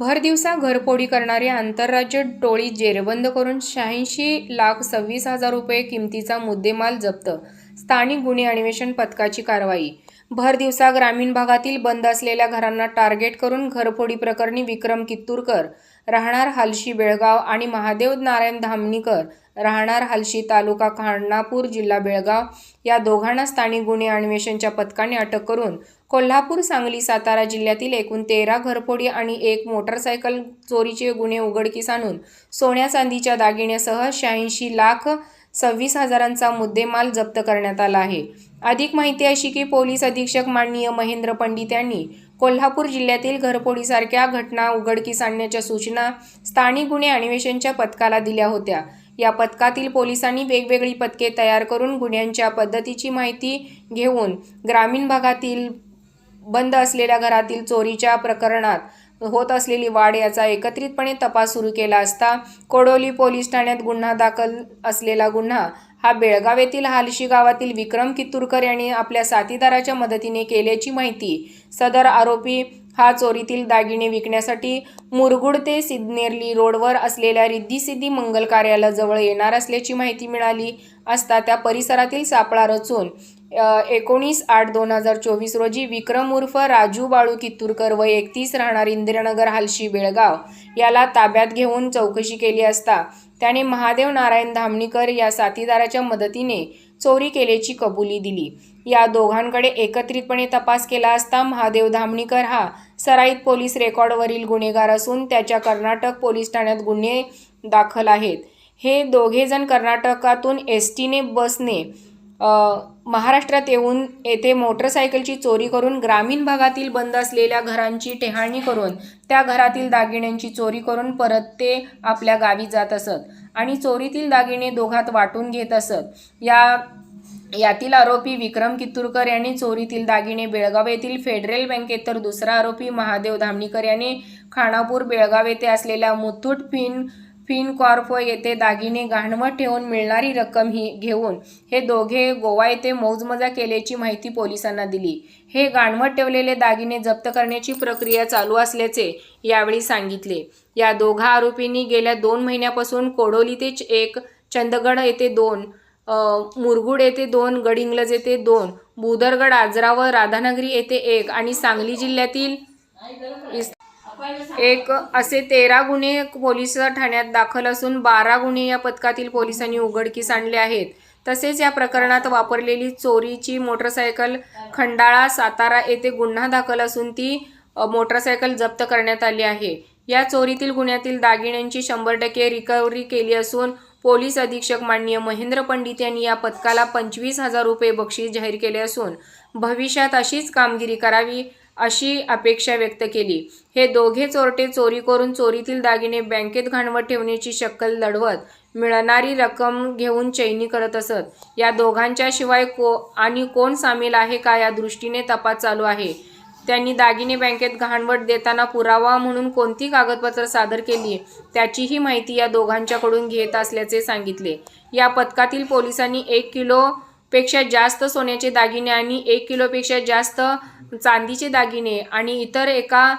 भरदिवसा घरफोडी करणारी आंतरराज्य टोळी जेरबंद करून शहाऐंशी लाख सव्वीस हजार रुपये किमतीचा मुद्देमाल जप्त. स्थानिक गुन्हे अन्वेषण पथकाची कारवाई. भरदिवसा ग्रामीण भागातील बंद असलेल्या घरांना टार्गेट करून घरफोडी प्रकरणी विक्रम कित्तूरकर राहणार हालशी बेळगाव आणि महादेव नारायण धामणीकर राहणार हालशी तालुका खानापूर जिल्हा बेळगाव. या दोघांना स्थानिक गुन्हे अन्वेषणच्या पथकाने अटक करून कोल्हापूर सांगली सातारा जिल्ह्यातील एकूण तेरा घरफोडी आणि एक मोटरसायकल चोरीचे गुन्हे उघडकीस आणून सोन्या चांदीच्या दागिन्यासह शहाऐंशी लाख सव्वीस हजारांचा मुद्देमाल जप्त करण्यात आला आहे. अधिक माहिती अशी की पोलीस अधीक्षक माननीय महेंद्र पंडित यांनी कोल्हापूर जिल्ह्यातील घरपोडीसारख्या घटना उघडकीस आणण्याच्या सूचना स्थानिक गुन्हे अन्वेषणच्या पथकाला दिल्या होत्या. या पथकातील पोलिसांनी वेगवेगळी पथके तयार करून गुन्ह्यांच्या पद्धतीची माहिती घेऊन ग्रामीण भागातील बंद असलेल्या घरातील चोरीच्या प्रकरणात होत असलेली वाढ याचा एकत्रितपणे तपास सुरू केला असता कोडोली पोलीस ठाण्यात गुन्हा दाखल असलेला गुन्हा हा बेळगाव येथील हालशी गावातील विक्रम कित्तूरकर यांनी आपल्या साथीदाराच्या मदतीने केल्याची माहिती सदर आरोपी हा चोरीतील दागिने विकण्यासाठी मुरगुड ते सिद्नेर्ली रोडवर असलेल्या रिद्धी सिद्धी मंगल कार्यालयाजवळ येणार असल्याची माहिती मिळाली असता त्या परिसरातील सापळा रचून एकोणीस आठ दोन हजार चोवीस रोजी विक्रम उर्फ राजू बाळू कित्तूरकर व एकतीस राहणार इंदिरानगर हालशी बेळगाव याला ताब्यात घेऊन चौकशी केली असता त्याने महादेव नारायण धामणीकर या साथीदाराच्या मदतीने चोरी केल्याची कबुली दिली. या दोघांकडे एकत्रितपणे तपास केला असता महादेव धामणीकर हा सराईत पोलीस रेकॉर्डवरील गुन्हेगार असून त्याच्या कर्नाटक पोलीस ठाण्यात गुन्हे दाखल आहेत. हे दोघेजण कर्नाटकातून एस टीने बसने महाराष्ट्रात येऊन येथे मोटरसायकलची चोरी करून ग्रामीण भागातील बंद असलेल्या घरांची टेहाळणी करून त्या घरातील दागिन्यांची चोरी करून परत ते आपल्या गावी जात असत आणि चोरीतील दागिने दोघात वाटून घेत असत. या यातील आरोपी विक्रम कित्तूरकर यांनी चोरीतील दागिने बेळगाव येथील फेडरल बँकेत तर दुसरा आरोपी महादेव धामणीकर याने खानापूर बेळगाव येथे असलेल्या मुथूट फिन फिनकॉर्प येथे दागिने गहाणवत ठेवून मिळणारी रक्कम ही घेऊन हे दोघे गोवा येथे मौजमजा केल्याची माहिती पोलिसांना दिली. हे गाणवत ठेवलेले दागिने जप्त करण्याची प्रक्रिया चालू असल्याचे यावेळी सांगितले. या दोघा आरोपींनी गेल्या दोन महिन्यापासून कोडोली ते एक चंदगड येथे दोन मुरगुड येथे दोन गडिंग्लज येथे दोन बुदरगड आजरा व राधानगरी येथे एक आणि सांगली जिल्ह्यातील एक असे तेरा गुन्हे पोलीस ठाण्यात दाखल असून बारा गुन्हे या पथकातील पोलिसांनी उघडकीस आणले आहेत. तसेच या प्रकरणात वापरलेली चोरीची मोटरसायकल खंडाळा सातारा येथे गुन्हा दाखल असून ती मोटरसायकल जप्त करण्यात आली आहे. या चोरीतील गुन्ह्यातील दागिन्यांची शंभर टक्के रिकव्हरी केली असून पोलीस अधीक्षक माननीय महेंद्र पंडित यांनी या पथकाला पंचवीस हजार रुपये बक्षीस जाहीर केले असून भविष्यात अशीच कामगिरी करावी अशी अपेक्षा व्यक्त केली. हे दोघे चोरटे चोरी करून चोरीतील दागिने बँकेत घाणवत ठेवण्याची शक्कल लढवत मिळणारी रक्कम घेऊन चैनी करत असत. या दोघांच्या शिवाय को आणि कोण सामील आहे का या दृष्टीने तपास चालू आहे. त्यांनी दागिने बँकेत घाणवट देताना पुरावा म्हणून कोणती कागदपत्र सादर केली त्याचीही माहिती या दोघांच्याकडून घेत असल्याचे सांगितले. या पथकातील पोलिसांनी एक किलो पेक्षा जास्त सोन्याचे दागिने आणि एक किलोपेक्षा जास्त चांदीचे दागिने आणि इतर एका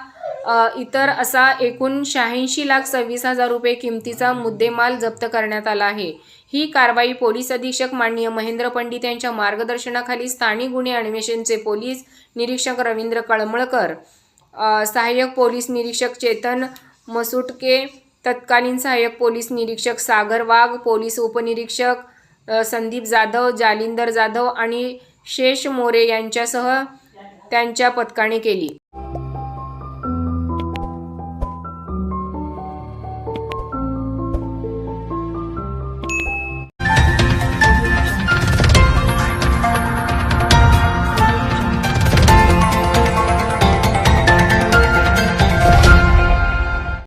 इतर असा एकूण शहाऐंशी लाख सव्वीस हजार रुपये किमतीचा मुद्देमाल जप्त करण्यात आला आहे. ही कारवाई पोलीस अधीक्षक माननीय महेंद्र पंडित यांच्या मार्गदर्शनाखाली स्थानिक गुन्हे अन्वेषणचे पोलीस निरीक्षक रवींद्र कळमळकर सहाय्यक पोलीस निरीक्षक चेतन मसुटके तत्कालीन सहाय्यक पोलीस निरीक्षक सागर वाघ पोलीस उपनिरीक्षक संदीप जाधव जालिंदर जाधव आणि शेष मोरे यांच्यासह त्यांच्या पथकाने केली.